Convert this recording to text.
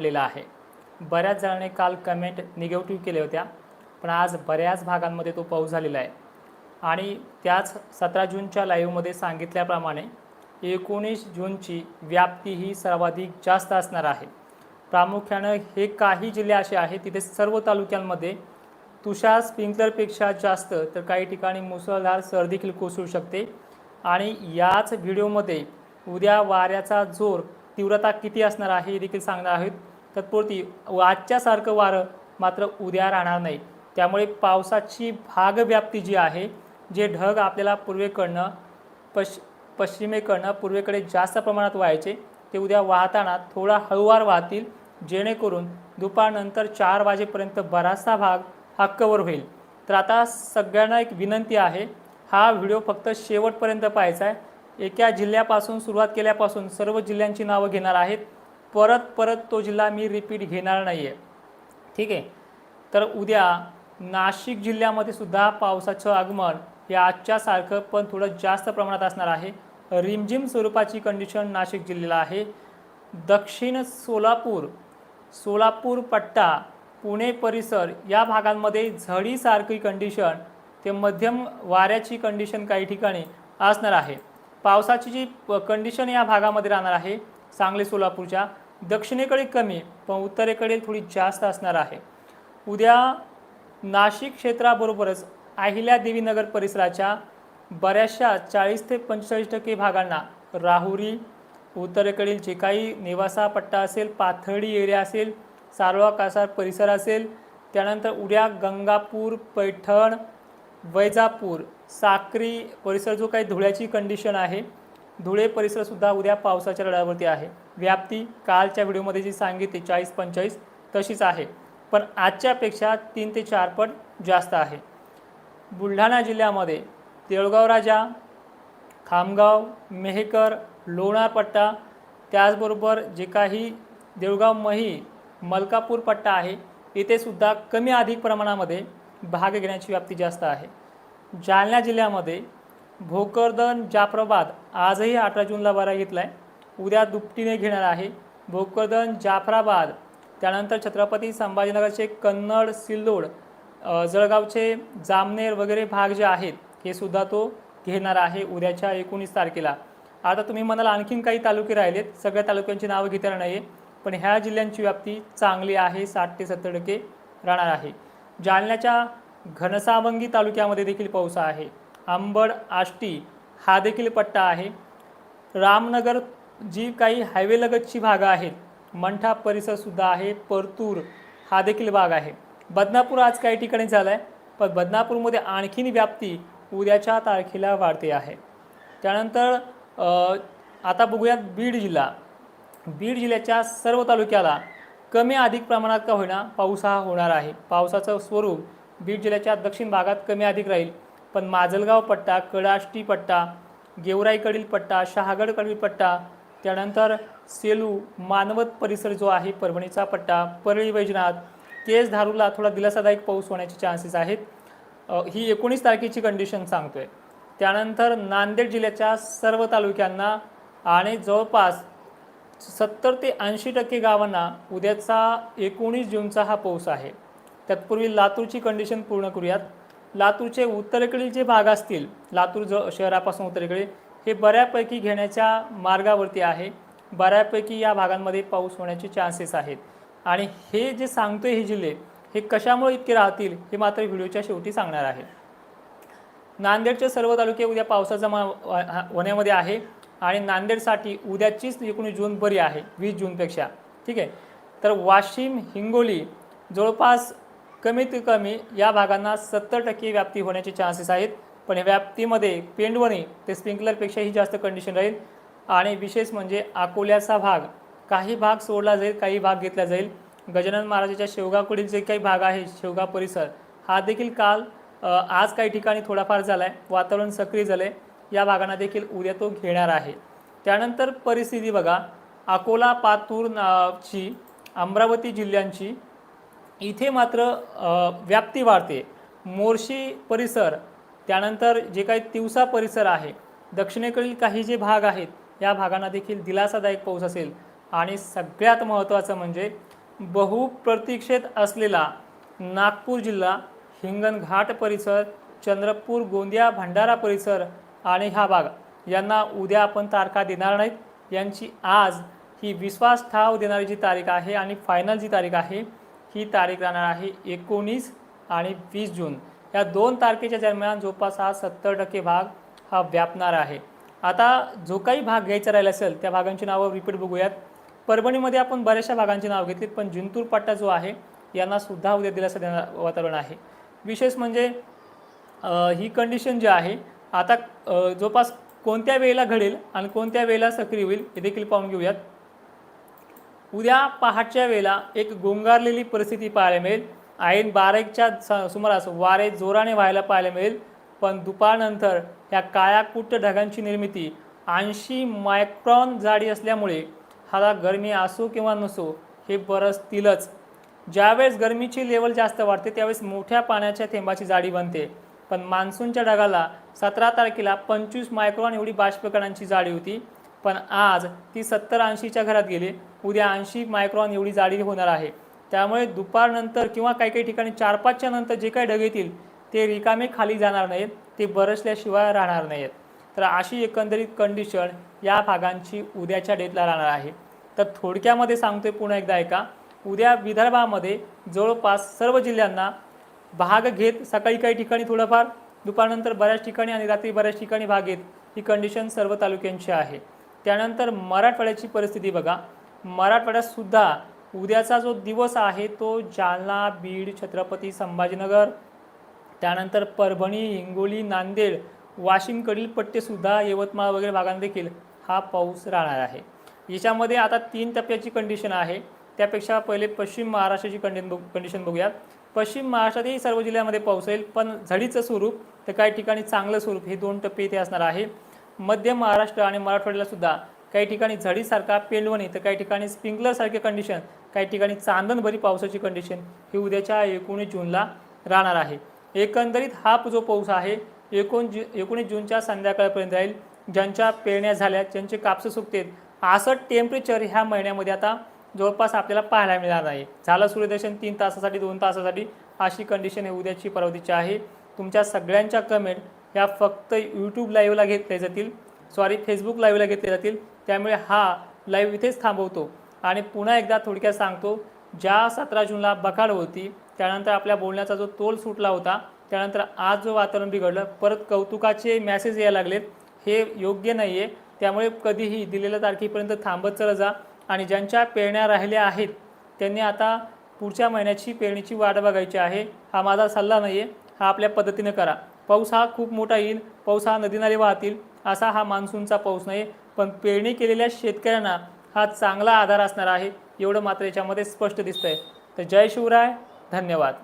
लेला आहे. बऱ्याच जणांनी काल कमेंट निगेटिव्ह केल्या होत्या पण आज बऱ्याच भागांमध्ये तो पाऊस झालेला आहे. आणि त्याच सतरा जूनच्या लाईव्हमध्ये सांगितल्याप्रमाणे एकोणीस जूनची व्याप्ती ही सर्वाधिक जास्त असणार आहे. प्रामुख्यानं हे काही जिल्हे असे आहेत तिथे सर्व तालुक्यांमध्ये तुषार स्प्रिंकलरपेक्षा जास्त तर काही ठिकाणी मुसळधार सर देखील कोसळू शकते. आणि याच व्हिडिओमध्ये उद्या वाऱ्याचा जोर तीव्रता किती असणार आहे हे देखील सांगणार आहेत. तत्पुरती आजच्यासारखं वारं मात्र उद्या राहणार नाही. त्यामुळे पावसाची भागव्याप्ती जी आहे जे ढग आपल्याला पूर्वेकडनं पश पश्चिमेकडनं पूर्वेकडे जास्त प्रमाणात व्हायचे ते उद्या वाहताना थोडा हळूवार वाहतील जेणेकरून दुपारनंतर चार वाजेपर्यंत बराचसा भाग हा कवर होईल. तर आता सगळ्यांना एक विनंती आहे हा व्हिडिओ फक्त शेवटपर्यंत पाहायचा आहे. एका जिल्ह्यापासून सुरुवात केल्यापासून सर्व जिल्ह्यांची नावं घेणार आहेत. परत परत तो जिल्हा मी रिपीट घेणार नाही आहे ठीक आहे? तर उद्या नाशिक जिल्ह्यामध्ये सुद्धा पावसाचं आगमन हे आजच्यासारखं पण थोडं जास्त प्रमाणात असणार आहे. रिमझिम स्वरूपाची कंडिशन नाशिक जिल्ह्याला आहे. दक्षिण सोलापूर सोलापूर पट्टा पुणे परिसर या भागांमध्ये झडीसारखी कंडिशन ते मध्यम वाऱ्याची कंडिशन काही ठिकाणी असणार आहे. पावसाची जी कंडिशन या भागामध्ये राहणार आहे सांगली सोलापूरच्या दक्षिणेकडे कमी पण उत्तरेकडे थोडी जास्त असणार आहे. उद्या नाशिक क्षेत्राबरोबरच अहिल्या देवीनगर परिसराच्या बऱ्याचशा चाळीस ते पंचेचाळीस टक्के भागांना राहुरी उत्तरेकडील जे काही निवासा पट्टा असेल पाथर्डी एरिया असेल सारवा कासार परिसर असेल त्यानंतर उद्या गंगापूर पैठण वैजापूर साक्री परिसर जो काही धुळ्याची कंडिशन आहे धुळे परिसरसुद्धा उद्या पावसाच्या लढ्यावरती आहे. व्याप्ती कालच्या व्हिडिओमध्ये जी सांगितली चाळीस पंचेचाळीस तशीच आहे. पण आजच्यापेक्षा तीन ते चार पट जास्त आहे. बुलढाणा जिल्ह्यामध्ये तेळगाव राजा खामगाव मेहकर लोणारपट्टा त्याचबरोबर जे काही देऊळगाव मही मलकापूर पट्टा आहे इथे सुद्धा कमी अधिक प्रमाणामध्ये भाग घेण्याची व्याप्ती जास्त आहे. जालना जिल्ह्यामध्ये भोकरदन जाफराबाद आजही अठरा जूनला बरा घेतला आहे उद्या दुपटीने घेणार आहे. भोकरदन जाफराबाद. त्यानंतर छत्रपती संभाजीनगरचे कन्नड सिल्लोड जळगावचे जामनेर वगैरे भाग जे आहेत हे सुद्धा तो घेणार आहे उद्याच्या एकोणीस तारखेला. आता तुम्ही म्हणाल आणखीन काही तालुके राहिलेत. सगळ्या तालुक्यांची नावं घेता नाही आहे पण ह्या जिल्ह्यांची व्याप्ती चांगली आहे. साठ ते सत्तर टक्के राहणार आहे. जालन्याच्या घनसावंगी तालुक्यामध्ये देखील पाऊस आहे. आंबड आष्टी हा देखील पट्टा आहे. रामनगर जी काही हायवेलगतची भागं आहेत मंठा परिसरसुद्धा आहे परतूर हा देखील भाग आहे. बदनापूर आज काही ठिकाणी झाला आहे पण बदनापूरमध्ये आणखीन व्याप्ती उद्याच्या तारखेला वाढते आहे. त्यानंतर आता बघूयात बीड जिल्हा. बीड जिल्ह्याच्या सर्व तालुक्याला कमी अधिक प्रमाणात का होईना पाऊस हा होणार आहे. पावसाचं स्वरूप बीड जिल्ह्याच्या दक्षिण भागात कमी अधिक राहील पण माजलगाव पट्टा कडाष्टी पट्टा गेवराईकडील पट्टा शहागडकडील पट्टा त्यानंतर सेलू मानवत परिसर जो आहे परभणीचा पट्टा परळी वैजनाथ केस धारूला थोडा दिलासादायक पाऊस होण्याचे चान्सेस आहेत. ही एकोणीस तारखेची कंडिशन सांगतोय. त्यानंतर नांदेड जिल्ह्याच्या सर्व तालुक्यांना आणि जवळपास सत्तर ते ऐंशी टक्के गावांना उद्याचा एकोणीस जूनचा हा पाऊस आहे. तत्पूर्वी लातूरची कंडिशन पूर्ण करूयात. लातूरचे उत्तरेकडील जे भाग असतील लातूर ज शहरापासून उत्तरेकडे हे बऱ्यापैकी घेण्याच्या मार्गावरती आहे. बऱ्यापैकी या भागांमध्ये पाऊस होण्याचे चान्सेस आहेत. आणि हे जे सांगतोय हे जिल्हे हे कशामुळे इतके राहतील हे मात्र व्हिडिओच्या शेवटी सांगणार आहे. नांदेडचे सर्व तालुके उद्या पावसाचा मा होण्यामध्ये आहे. आणि नांदेडसाठी उद्याचीच एकोणीस जून बरी आहे वीस जूनपेक्षा. ठीक आहे? तर वाशिम हिंगोली जवळपास कमीत कमी या भागांना सत्तर टक्के व्याप्ती होण्याचे चान्सेस आहेत. पण या व्याप्तीमध्ये पेंडवणी ते स्प्रिंकलरपेक्षाही जास्त कंडिशन राहील. आणि विशेष म्हणजे अकोल्याचा भाग काही भाग सोडला जाईल काही भाग घेतला जाईल. गजानन महाराजाच्या शेवगाकडील जे काही भाग आहे शेवगाव परिसर हा देखील काल आज काही ठिकाणी थोडाफार झाला आहे वातावरण सक्रिय झालं आहे या भागांना देखील उद्या तो घेणार आहे. त्यानंतर परिस्थिती बघा. अकोला पातूर नावची अमरावती जिल्ह्यांची इथे मात्र व्याप्ती वाढते. मोर्शी परिसर त्यानंतर जे काही तिवसा परिसर आहे दक्षिणेकडील काही जे भाग आहेत या भागांना देखील दिलासादायक पाऊस असेल. आणि सगळ्यात महत्त्वाचं म्हणजे बहुप्रतीक्षेत असलेला नागपूर जिल्हा हिंगणघाट परिसर चंद्रपूर गोंदिया भंडारा परिसर आणि हा भाग यांना उद्या आपण तारखा देणार नाहीत. यांची आज ही विश्वास ठाव देणारी जी तारीख आहे आणि फायनल जी तारीख आहे ही तारीख राहणार आहे एकोणीस आणि वीस जून. या दोन तारखेच्या दरम्यान जवळपास हा सत्तर टक्के भाग हा व्यापणार आहे. आता जो काही भाग घ्यायचा राहिला असेल त्या भागांची नावं रिपीट बघूयात. परभणीमध्ये आपण बऱ्याचशा भागांची नाव घेतलीत पण जिंतूर पट्टा जो आहे यांना सुद्धा उद्या दिलासा देणार वातावरण आहे. विशेष म्हणजे ही कंडिशन जी आहे आता जोपास जवळपास कोणत्या वेळेला घडेल आणि कोणत्या वेळेला सक्रिय होईल हे देखील पाहून घेऊयात. उद्या पहाटच्या वेळेला एक गोंगारलेली परिस्थिती पाहायला मिळेल. ऐन बारा एकच्या स- सुमारास वारे जोराने व्हायला पाहायला मिळेल. पण दुपारनंतर ह्या काळ्या कुट्ट ढगांची निर्मिती ऐंशी मायक्रॉन जाडी असल्यामुळे हाला गरमी असो किंवा नसो हे बरसतीलच ज्यावेळेस गरमीची लेवल जास्त वाढते त्यावेळेस मोठ्या पाण्याच्या थेंबाची जाडी बनते. पण मान्सूनच्या ढगाला सतरा तारखेला पंचवीस मायक्रॉन एवढी बाष्पकणांची जाडी होती. पण आज ती सत्तर ऐंशीच्या घरात गेली. उद्या ऐंशी मायक्रॉन एवढी जाडी होणार आहे. त्यामुळे दुपारनंतर किंवा काही काही ठिकाणी चार पाचच्या नंतर जे काही ढग येतील ते रिकामे खाली जाणार नाहीत ते बरसल्याशिवाय राहणार नाहीत. तर अशी एकंदरीत कंडिशन या भागांची उद्याच्या डेटला राहणार आहे. तर थोडक्यामध्ये सांगतोय पुन्हा एकदा ऐका. उद्या विदर्भामध्ये जवळपास सर्व जिल्ह्यांना भाग घेत सकाळी काही ठिकाणी थोडंफार दुपारनंतर बऱ्याच ठिकाणी आणि रात्री बऱ्याच ठिकाणी भाग घेत ही कंडिशन सर्व तालुक्यांची आहे. त्यानंतर मराठवाड्याची परिस्थिती बघा. मराठवाड्यातसुद्धा उद्याचा जो दिवस आहे तो जालना बीड छत्रपती संभाजीनगर त्यानंतर परभणी हिंगोली नांदेड वाशिमकडील पट्टेसुद्धा यवतमाळ वगैरे भागांत देखील हा पाऊस राहणार आहे. याच्यामध्ये आता तीन टप्प्याची कंडिशन आहे. त्यापेक्षा पहिले पश्चिम महाराष्ट्राची कंडिशन बघ कंडिशन बघूयात. पश्चिम महाराष्ट्रातही सर्व जिल्ह्यामध्ये पाऊस येईल पण झडीचं स्वरूप तर काही ठिकाणी चांगलं स्वरूप हे दोन टप्पे इथे असणार आहे. मध्य महाराष्ट्र आणि मराठवाड्याला सुद्धा काही ठिकाणी झडीसारखा पेंडवणी तर काही ठिकाणी स्प्रिंकलरसारखे कंडिशन काही ठिकाणी चांदणभरी पावसाची कंडिशन ही उद्याच्या एकोणीस जूनला राहणार आहे. एकंदरीत हा जो पाऊस आहे एकोण जु एकोणीस जूनच्या संध्याकाळपर्यंत राहील. ज्यांच्या पेरण्या झाल्या ज्यांचे कापसं सुकतेत असं टेम्परेचर ह्या महिन्यामध्ये आता जवळपास आपल्याला पाहायला मिळणार आहे. झालं सूर्यदर्शन तीन तासासाठी दोन तासासाठी अशी कंडिशन हे उद्याची परवतीची आहे. तुमच्या सगळ्यांच्या कमेंट ह्या फक्त यूट्यूब लाईव्हला घेतल्या जातील. सॉरी फेसबुक लाईव्हला घेतल्या जातील. त्यामुळे हा लाईव्ह इथेच थांबवतो. आणि पुन्हा एकदा थोडक्यात सांगतो ज्या सतरा जूनला बखाड होती त्यानंतर आपल्या बोलण्याचा जो तोल सुटला होता त्यानंतर आज जो वातावरण बिघडलं परत कौतुकाचे मॅसेज यायला लागलेत. हे योग्य नाही आहे त्यामुळे कधीही दिलेल्या तारखेपर्यंत थांबत चला जा. आणि ज्यांच्या पेरण्या राहिल्या आहेत त्यांनी आता पुढच्या महिन्याची पेरणीची वाट बघायची आहे. हा माझा सल्ला नाही आहे हा आपल्या पद्धतीनं करा. पाऊस हा खूप मोठा येईल. पाऊस हा नदी नाले वाहतील असा हा मान्सूनचा पाऊस नाही पण पेरणी केलेल्या शेतकऱ्यांना हा चांगला आधार असणार आहे एवढं मात्र याच्यामध्ये स्पष्ट दिसतंय. तर जय शिवराय धन्यवाद.